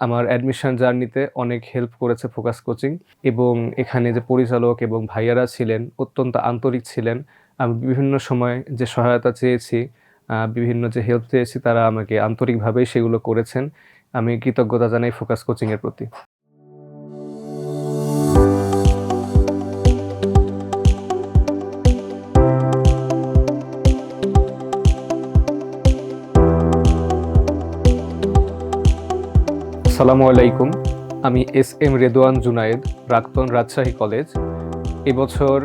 আমার অ্যাডমিশন জার্নিতে অনেক হেল্প করেছে ফোকাস কোচিং এবং এখানে যে পরিচালক এবং ভাইয়ারা ছিলেন, অত্যন্ত আন্তরিক ছিলেন। আমি বিভিন্ন সময় যে সহায়তা চেয়েছি বিভিন্ন যে হেল্প চেয়েছি, তারা আমাকে আন্তরিকভাবেই সেগুলো করেছেন। আমি কৃতজ্ঞতা জানাই ফোকাস কোচিংয়ের প্রতি। আসসালামু আলাইকুম। আমি এস এম রেদোয়ান জুনায়েদ, প্রাক্তন রাজশাহী কলেজ। এবছর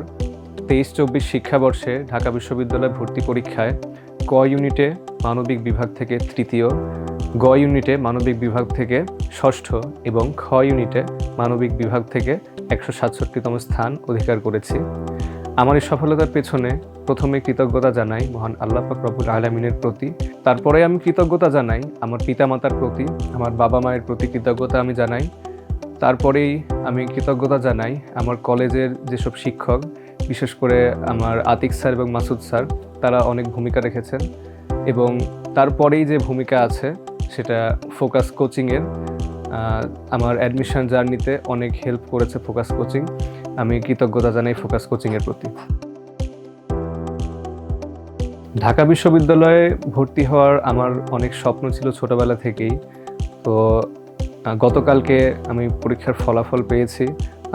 তেইশ চব্বিশ শিক্ষাবর্ষে ঢাকা বিশ্ববিদ্যালয় ভর্তি পরীক্ষায় ক ইউনিটে মানবিক বিভাগ থেকে তৃতীয়, গ ইউনিটে মানবিক বিভাগ থেকে ষষ্ঠ এবং খ ইউনিটে মানবিক বিভাগ থেকে একশো সাতষট্টিতম স্থান অধিকার করেছি। আমার এই সফলতার পেছনে প্রথমে কৃতজ্ঞতা জানাই মহান আল্লাহ রব্বুল আলমিনের প্রতি। তারপরে আমি কৃতজ্ঞতা জানাই আমার পিতামাতার প্রতি, আমার বাবা মায়ের প্রতি কৃতজ্ঞতা আমি জানাই। তারপরেই আমি কৃতজ্ঞতা জানাই আমার কলেজের যেসব শিক্ষক, বিশেষ করে আমার আতিক স্যার এবং মাসুদ স্যার, তারা অনেক ভূমিকা রেখেছেন এবং তারপরেই যে ভূমিকা আছে সেটা ফোকাস কোচিংয়ের আমার অ্যাডমিশন জার্নিতে অনেক হেল্প করেছে ফোকাস কোচিং আমি কৃতজ্ঞতা জানাই ফোকাস কোচিংয়ের প্রতি। ঢাকা বিশ্ববিদ্যালয়ে ভর্তি হওয়ার আমার অনেক স্বপ্ন ছিল ছোটবেলা থেকেই। তো গতকালকে আমি পরীক্ষার ফলাফল পেয়েছি।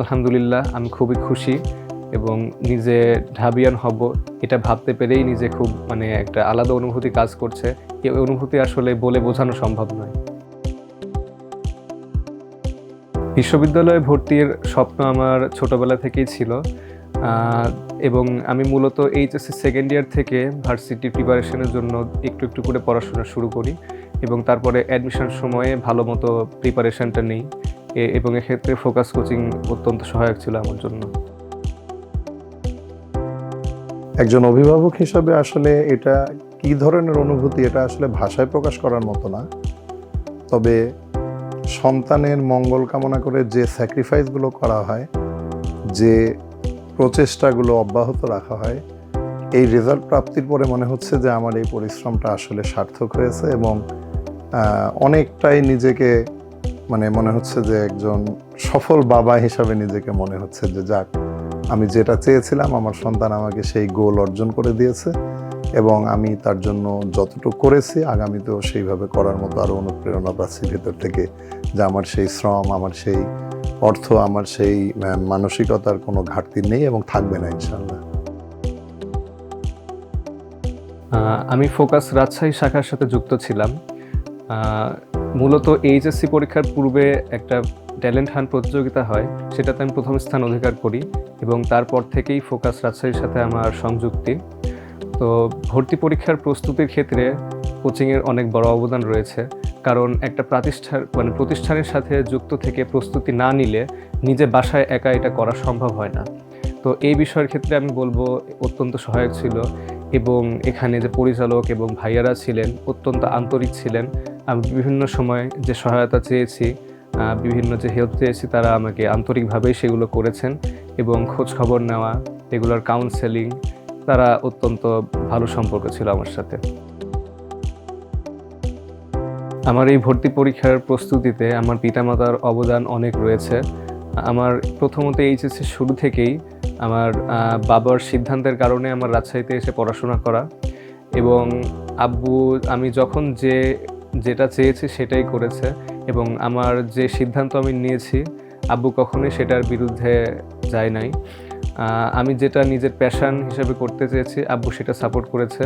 আলহামদুলিল্লাহ, আমি খুবই খুশি এবং নিজে ঢাবিয়ান হব এটা ভাবতে পেরেই নিজে খুব মানে একটা আলাদা অনুভূতি কাজ করছে। এই অনুভূতি আসলে বলে বোঝানো সম্ভব নয়। বিশ্ববিদ্যালয়ে ভর্তির স্বপ্ন আমার ছোটবেলা থেকেই ছিল। এবং আমি মূলত এইচএসসি সেকেন্ড ইয়ার থেকে ভার্সিটি প্রিপারেশনের জন্য একটু একটু করে পড়াশোনা শুরু করি এবং তারপরে অ্যাডমিশন সময়ে ভালো মতো প্রিপারেশনটা নেই। এবং এক্ষেত্রে ফোকাস কোচিং অত্যন্ত সহায়ক ছিল আমার জন্য। একজন অভিভাবক হিসাবে আসলে এটা কি ধরনের অনুভূতি? এটা আসলে ভাষায় প্রকাশ করার মতো না। তবে সন্তানের মঙ্গল কামনা করে যে স্যাক্রিফাইসগুলো করা হয়, যে প্রচেষ্টাগুলো অব্যাহত রাখা হয়, এই রেজাল্ট প্রাপ্তির পরে মনে হচ্ছে যে আমার এই পরিশ্রমটা আসলে সার্থক হয়েছে এবং অনেকটাই নিজেকে মানে মনে হচ্ছে যে একজন সফল বাবা হিসাবে নিজেকে মনে হচ্ছে যে যাক, আমি যেটা চেয়েছিলাম আমার সন্তান আমাকে সেই গোল অর্জন করে দিয়েছে এবং আমি তার জন্য যতটুকু করেছি, আগামীতেও সেইভাবে করার মতো আরও অনুপ্রেরণা পাচ্ছি ভেতর থেকে যে আমার সেই শ্রম, আমার সেই অর্থ, আমার সেই মানসিকতার কোনো ঘাটতি নেই এবং থাকবে না ইনশাল্লাহ আমি ফোকাস রাজশাহী শাখার সাথে যুক্ত ছিলাম। মূলত এইচএসসি পরীক্ষার পূর্বে একটা ট্যালেন্ট হান্ট প্রতিযোগিতা হয়, সেটাতে আমি প্রথম স্থান অধিকার করি এবং তারপর থেকেই ফোকাস রাজশাহীর সাথে আমার সংযুক্তি। তো ভর্তি পরীক্ষার প্রস্তুতির ক্ষেত্রে কোচিংয়ের অনেক বড় অবদান রয়েছে। কারণ একটা প্রতিষ্ঠান মানে প্রতিষ্ঠানের সাথে যুক্ত থেকে প্রস্তুতি না নিলে নিজে বাসায় একা এটা করা সম্ভব হয় না। তো এই বিষয়ের ক্ষেত্রে আমি বলব অত্যন্ত সহায়ক ছিল এবং এখানে যে পরিচালক এবং ভাইয়ারা ছিলেন অত্যন্ত আন্তরিক ছিলেন। আমি বিভিন্ন সময় যে সহায়তা চেয়েছি বিভিন্ন যে হেল্প চেয়েছি তারা আমাকে আন্তরিকভাবেই সেগুলো করেছেন এবং খোঁজ খবর নেওয়া রেগুলার কাউন্সেলিং তারা অত্যন্ত ভালো সম্পর্ক ছিল আমার সাথে। আমার এই ভর্তি পরীক্ষার প্রস্তুতিতে আমার পিতামাতার অবদান অনেক রয়েছে। আমার প্রথমত এইচএসসি শুরু থেকেই আমার বাবার সিদ্ধান্তের কারণে আমার রাজশাহীতে এসে পড়াশোনা করা এবং আব্বু, আমি যখন যে, যেটা চেয়েছি সেটাই করেছে এবং আমার যে সিদ্ধান্ত আমি নিয়েছি, আব্বু কখনোই সেটার বিরুদ্ধে যায় নাই। আমি যেটা নিজের প্যাশান হিসেবে করতে চেয়েছি, আব্বু সেটা সাপোর্ট করেছে।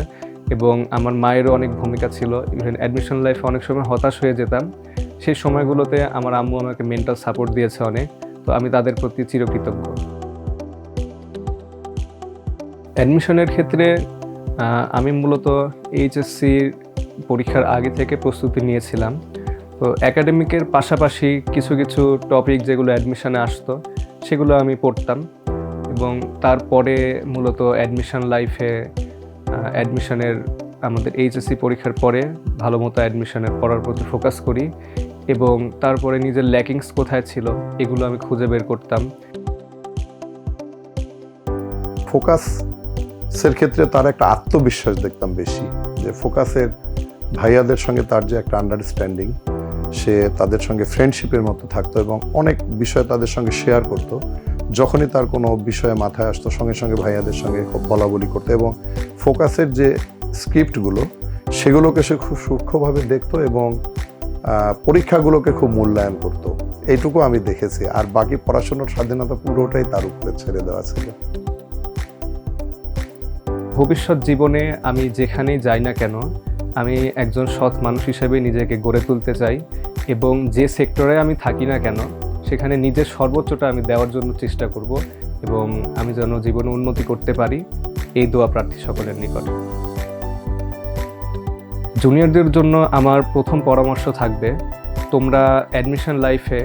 এবং আমার মায়েরও অনেক ভূমিকা ছিল। ইভেন অ্যাডমিশন লাইফে অনেক সময় হতাশ হয়ে যেতাম। সেই সময়গুলোতে আমার আম্মু আমাকে মেন্টাল সাপোর্ট দিয়েছে অনেক। তো আমি তাদের প্রতি চিরকৃতজ্ঞ। অ্যাডমিশনের ক্ষেত্রে আমি মূলত এইচএসসি পরীক্ষার আগে থেকে প্রস্তুতি নিয়েছিলাম। তো একাডেমিকের পাশাপাশি কিছু কিছু টপিক যেগুলো অ্যাডমিশনে আসতো, সেগুলো আমি পড়তাম। এবং তারপরে মূলত অ্যাডমিশন লাইফে অ্যাডমিশনের আমাদের এইচএসসি পরীক্ষার পরে ভালো মতো অ্যাডমিশনের পড়ার প্রতি ফোকাস করি এবং তারপরে নিজের ল্যাকিংস কোথায় ছিল এগুলো আমি খুঁজে বের করতাম। ফোকাসের ক্ষেত্রে তার একটা আত্মবিশ্বাস দেখতাম বেশি যে ফোকাসের ভাইয়াদের সঙ্গে তার যে একটা আন্ডারস্ট্যান্ডিং সে তাদের সঙ্গে ফ্রেন্ডশিপের মতো থাকতো এবং অনেক বিষয় তাদের সঙ্গে শেয়ার করতো। যখনই তার কোনো বিষয়ে মাথায় আসতো, সঙ্গে সঙ্গে ভাইয়াদের সঙ্গে খুব বলা বলি করতো এবং ফোকাসের যে স্ক্রিপ্টগুলো, সেগুলোকে সে খুব সূক্ষ্মভাবে দেখতো এবং পরীক্ষাগুলোকে খুব মূল্যায়ন করতো। এইটুকু আমি দেখেছি। আর বাকি পড়াশোনার স্বাধীনতা পুরোটাই তার উপরে ছেড়ে দেওয়া ছিল। ভবিষ্যৎ জীবনে আমি যেখানেই যাই না কেন, আমি একজন সৎ মানুষ হিসেবে নিজেকে গড়ে তুলতে চাই এবং যে সেক্টরে আমি থাকি না কেন সেখানে নিজের সর্বোচ্চটা আমি দেওয়ার জন্য চেষ্টা করব এবং আমি যেন জীবনে উন্নতি করতে পারি, এই দোয়া প্রার্থী সকলের নিকট। জুনিয়রদের জন্য আমার প্রথম পরামর্শ থাকবে, তোমরা অ্যাডমিশন লাইফে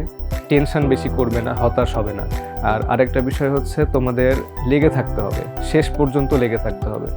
টেনশন বেশি করবে না, হতাশ হবে না। আর আরেকটা বিষয় হচ্ছে, তোমাদের লেগে থাকতে হবে, শেষ পর্যন্ত লেগে থাকতে হবে।